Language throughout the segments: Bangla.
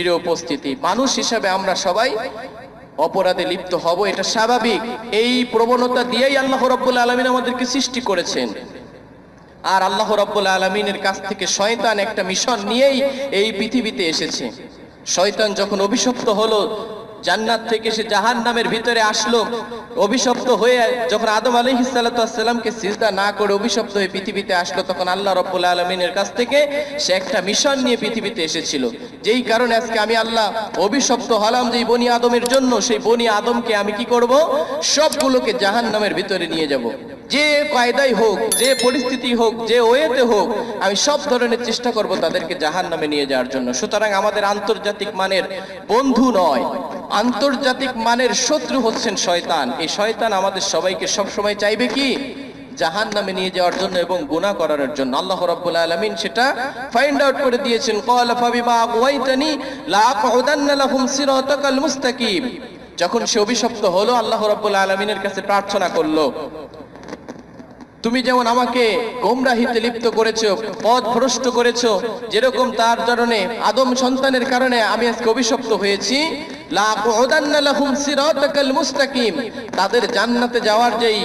প্রিয় উপস্থিতি, মানুষ হিসাবে আমরা সবাই অপরাধে লিপ্ত হব, এটা স্বাভাবিক। এই প্রবণতা দিয়েই আল্লাহ রব্বুল আলমিন আমাদেরকে সৃষ্টি করেছেন। আর আল্লাহ রব্বুল আলমিনের কাছ থেকে শয়তান একটা মিশন নিয়েই এই পৃথিবীতে এসেছে। শয়তান যখন অভিশপ্ত হলো জান্নাত থেকে সে জাহান নামের ভিতরে আসলো, অভিশপ্ত হয়ে যখন আদম আলী সাল্লামকে সিজদা না করে অভিশপ্ত হয়ে পৃথিবীতে আসলো, তখন আল্লাহ রব্বুল আলমিনের কাছ থেকে সে একটা মিশন নিয়ে পৃথিবীতে এসেছিল। যেই কারণে আজকে আমি আল্লাহ অভিশপ্ত হলাম যে বনি আদমের জন্য, সেই বনি আদমকে আমি কি করব? সবগুলোকে জাহান নামের ভিতরে নিয়ে যাব। যে কায়দাই হোক, যে পরিস্থিতি হোক, যে ওয়েতে হোক, আমি সব ধরনের চেষ্টা করব তাদেরকে জাহান নামে নিয়ে যাওয়ার জন্য। সুতরাং আমাদের আন্তর্জাতিক মানের বন্ধু নয়। আন্তর্জাতিক মানের শত্রু হচ্ছেন শয়তান। এই শয়তান আমাদের সবাইকে সব সময় চাইবে কি? জাহান নামে নিয়ে যাওয়ার জন্য এবং গুনাহ করার জন্য। আল্লাহ রাব্বুল আলামিন সেটা ফাইন্ড আউট করে দিয়েছেন। মুস্তাকিম। যখন সে অভিশপ্ত হলো, আল্লাহ রাব্বুল আলামিনের কাছে প্রার্থনা করল, তুমি যেমন আমাকে গোমরাহিতে লিপ্ত করেছ, পথ ভ্রষ্ট করেছ, যেরকম তার কারণে, আদম সন্তানের কারণে আমি আজকে অভিশপ্ত হয়েছি তাদের জান্নাতে যাওয়ার যেই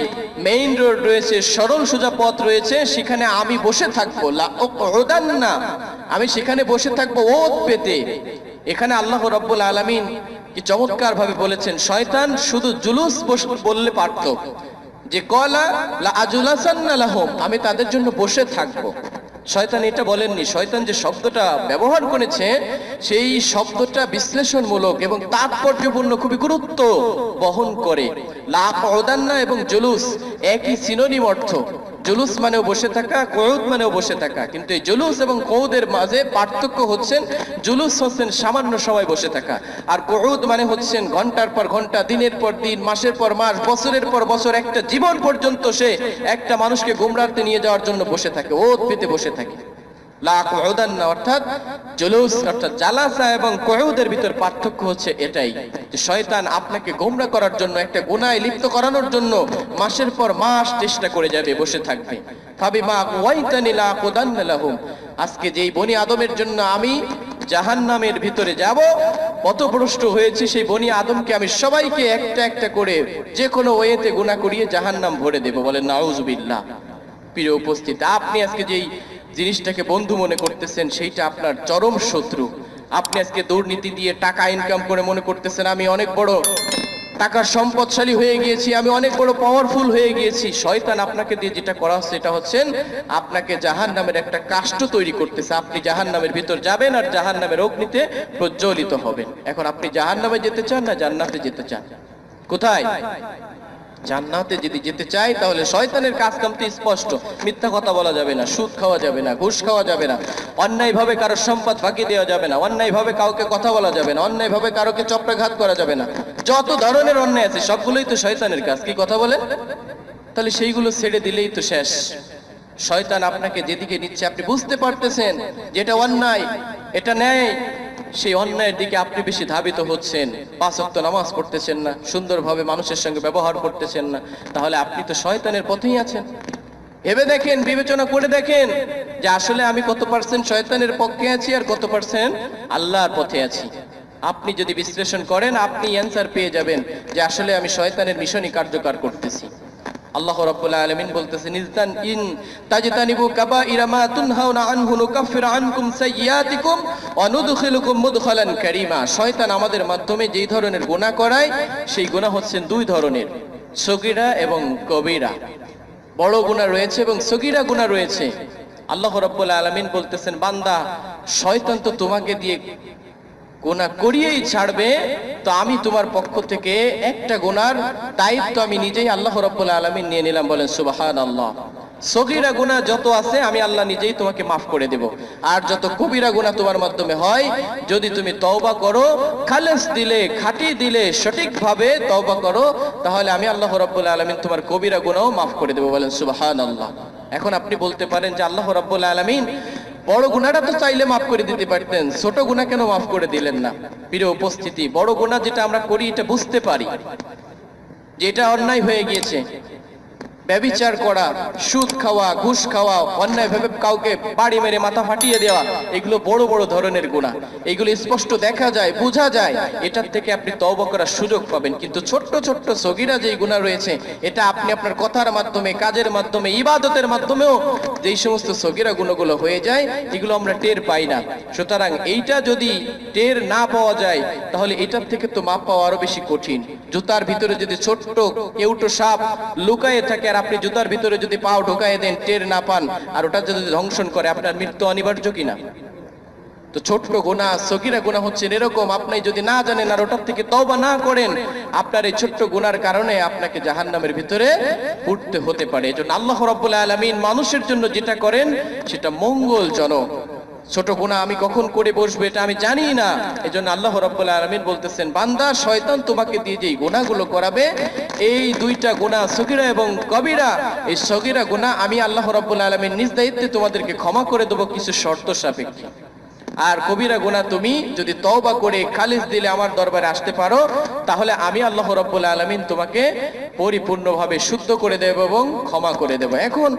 মেইন রোড রয়েছে, সরল সোজা পথ রয়েছে, সেখানে আমি বসে থাকব। লাকুদান্না আমি সেখানে বসে থাকব ওত পেতে। এখানে আল্লাহ রব্বুল আলামিন চমৎকার ভাবে বলেছেন, শয়তান শুধু জুলুস বললে পারতো। যে কলা আমি তাদের জন্য বসে থাকব। শয়তান এটা বলেননি, শয়তান যে শব্দটা ব্যবহার করেছে, সেই শব্দটা বিশ্লেষণমূলক এবং তাৎপর্যপূর্ণ, খুবই গুরুত্ব বহন করে। লাভ অদান্না এবং জুলুস একই সিনোনিম অর্থ। জুলুস মানেও বসে থাকা কৌদ মানেও বসে থাকা। কিন্তু এই জুলুস এবং কৌদের মাঝে পার্থক্য হচ্ছেন, জুলুস হচ্ছেন সামান্য সময় বসে থাকা। আর কৌদ মানে হচ্ছেন ঘণ্টার পর ঘণ্টা, দিনের পর দিন, মাসের পর মাস, বছরের পর বছর, একটা জীবন পর্যন্ত সে একটা মানুষকে গুমরাতে নিয়ে যাওয়ার জন্য বসে থাকে ওদ পেতে বসে থাকে। অর্থাৎ অর্থাৎ জালাসা এবং ভিতর পার্থক্য হচ্ছে এটাই যে শয়তান আপনাকে গোমরা করার জন্য, একটা লিপ্ত করানোর জন্য মাসের পর মাস চেষ্টা করে যাবে, বসে থাকবে। মা আজকে যেই বনি আদমের জন্য আমি জাহান্নামের ভিতরে যাব, পথভ্রষ্ট হয়েছে সেই বনি আদমকে আমি সবাইকে একটা একটা করে যে কোনো ওয়েতে গুনাহ করিয়ে জাহান্নাম ভরে দেবো বলেন নাউজুবিল্লাহ। প্রিয় উপস্থিত, আপনি আজকে যেই জিনিসটাকে বন্ধু মনে করতেছেন, সেইটা আপনার চরম শত্রু। আপনি আজকে দুর্নীতি দিয়ে টাকা ইনকাম করে মনে করতেছেন, আমি অনেক বড় টাকার সম্পদশালী হয়ে গিয়েছি, আমি অনেক বড় পাওয়ারফুল হয়ে গিয়েছি। শয়তান আপনাকে দিয়ে যেটা করা হচ্ছে এটা হচ্ছেন আপনাকে জাহান নামের একটা কাষ্ট তৈরি করতেছে। আপনি জাহান নামের ভিতর যাবেন আর জাহান নামের অগ্নিতে প্রজ্বলিত হবেন। এখন আপনি জাহান নামে যেতে চান না জান্নাতে যেতে চান? কোথায়? জান্নাতে যদি যেতে চাই, তাহলে শয়তানের কাজ কামতে স্পষ্ট। মিথ্যা কথা বলা যাবে না, সুদ খাওয়া যাবে না, ঘুষ খাওয়া যাবে না, অন্যায়ভাবে কারোর সম্পদ ফাঁকি দেওয়া যাবে না, অন্যায়ভাবে কাউকে কথা বলা যাবে না, অন্যায়ভাবে কারোকে চপ্রাঘাত করা যাবে না। যত ধরনের অন্যায় আছে, সবগুলোই তো শয়তানের কাজ, কি কথা বলে? তাহলে সেইগুলো ছেড়ে দিলেই তো শেষ। শয়তান আপনাকে যেদিকে নিচ্ছে, আপনি বুঝতে পারতেছেন যে এটা অন্যায়, এটা ন্যায়। সেই অন্যায়ের দিকে আপনি বেশি ধাবিত হচ্ছেন। পাঁচ ওয়াক্ত নামাজ পড়তেছেন না, সুন্দরভাবে মানুষের সঙ্গে ব্যবহার করতেছেন না। তাহলে আপনি তো শয়তানের পথেই আছেন। ভেবে দেখেন, বিবেচনা করে দেখেন যে আসলে আমি কত পার্সেন্ট শয়তানের পক্ষে আছি আর কত পার্সেন্ট আল্লাহর পথে আছি। আপনি যদি বিশ্লেষণ করেন, আপনি অ্যান্সার পেয়ে যাবেন যে আসলে আমি শয়তানের মিশনই কার্যকর করতেছি। আল্লাহ রাব্বুল আলামিন বলতেছেন, ইজতান ইন তাজতানিবু কাবাইরা মা তুনহাউনা আনহু নুকাফির আনকুম সাইয়্যাতিকুম ওয়া নুদখিলুকুম মুদখালান কারীমা। শয়তান আমাদের মাধ্যমে যেই ধরনের গুনাহ করায়, সেই গুনাহ হচ্ছেন দুই ধরনের, সগীরা এবং কবিরা। বড় গুনাহ রয়েছে এবং সগীরা গুনাহ রয়েছে। আল্লাহ রাব্বুল আলামিন বলতেছেন, বান্দা, শয়তান তো তোমাকে দিয়ে গোনা করিয়েই ছাড়বে, তো আমি তোমার পক্ষ থেকে একটা গোনার দায়িত্ব আমি নিজেই আল্লাহ রব্বুল আলমিন নিয়ে নিলাম, বলেন সুবাহান আল্লাহ সগিরা গুণা যত আছে, আমি আল্লাহ নিজেই তোমাকে মাফ করে দেব। আর যত কবিরা গুণা তোমার মাধ্যমে হয়, যদি তুমি তওবা করো, খালেস দিলে, খাটি দিলে, সঠিকভাবে তওবা করো, তাহলে আমি আল্লাহ রব্বুল আলমিন তোমার কবিরা গুণাও মাফ করে দেবো, বলেন সুবাহান আল্লাহ এখন আপনি বলতে পারেন যে আল্লাহ রব্বুল আলমিন বড় গুণাটা তো চাইলে মাফ করে দিতে পারতেন। ছোট গুণা কেন মাফ করে দিলেন না? প্রিয় উপস্থিতি, বড় গুণা যেটা আমরা করি, এটা বুঝতে পারি। যেটা অন্যায় হয়ে গিয়েছে। ব্যবিচার করা, সুদ খাওয়া, ঘুষ খাওয়া অন্যায়ভাবে কাউকে বাড়ি মেরে মাথা ফাটিয়ে দেওয়া, এগুলো বড় বড় ধরনের গুণা এগুলো স্পষ্ট দেখা যায়, বোঝা যায়, এটার থেকে আপনি তওবা করার সুযোগ পাবেন। কিন্তু ছোট্ট ছোট্ট সগিরা যেই গুণা রয়েছে, এটা আপনি আপনার কথার মাধ্যমে, কাজের মাধ্যমে, ইবাদতের মাধ্যমেও যেই সমস্ত সগিরা গুণগুলো হয়ে যায়, এগুলো আমরা টের পাই না। সুতরাং এইটা যদি টের না পাওয়া যায়, তাহলে এটার থেকে তো মাপ পাওয়া আরও বেশি কঠিন। জুতার ভিতরে যদি ছোট্ট কেউটো সাপ লুকায়ে থাকে আর আপনি জুতার ভিতরে যদি পাও ঢোকায় দেন, টের না পান, আর ওটা যদি ধ্বংসন করে, আপনার মৃত্যু অনিবার্য কিনা? তো ছোট্ট গুণা, সগিরা গুণা হচ্ছেন এরকম, আপনি যদি না জানেন আর ওটার থেকে তওবা না করেন, আপনার এই ছোট্ট গুনার কারণে আপনাকে জাহান্নামের ভিতরে উঠতে হতে পারে। এজন্য আল্লাহ রাব্বুল আলামিন মানুষের জন্য যেটা করেন, সেটা মঙ্গলজনক। ছোট গুণা আমি কখন করে বসবো এটা আমি জানি না। এজন্য আল্লাহ রাব্বুল আলামিন বলতেছেন, বান্দা শয়তান তোমাকে দিয়ে যেই গুণাগুলো করাবে, এই দুইটা গুণা সগিরা এবং কবিরা, এই সগিরা গুণা আমি আল্লাহ রাব্বুল আলামিন নিজ দায়িত্বে তোমাদেরকে ক্ষমা করে দেবো কিছু শর্ত সাপেক্ষে। আর কবিরা গুনাহ তুমি যদি তওবা করে খালিস দিলে আমার দরবারে আসতে পারো, তাহলে আমি আল্লাহ রাব্বুল আলমিন তোমাকে পরিপূর্ণভাবে শুদ্ধ করে দেব এবং ক্ষমা করে দেব। এখন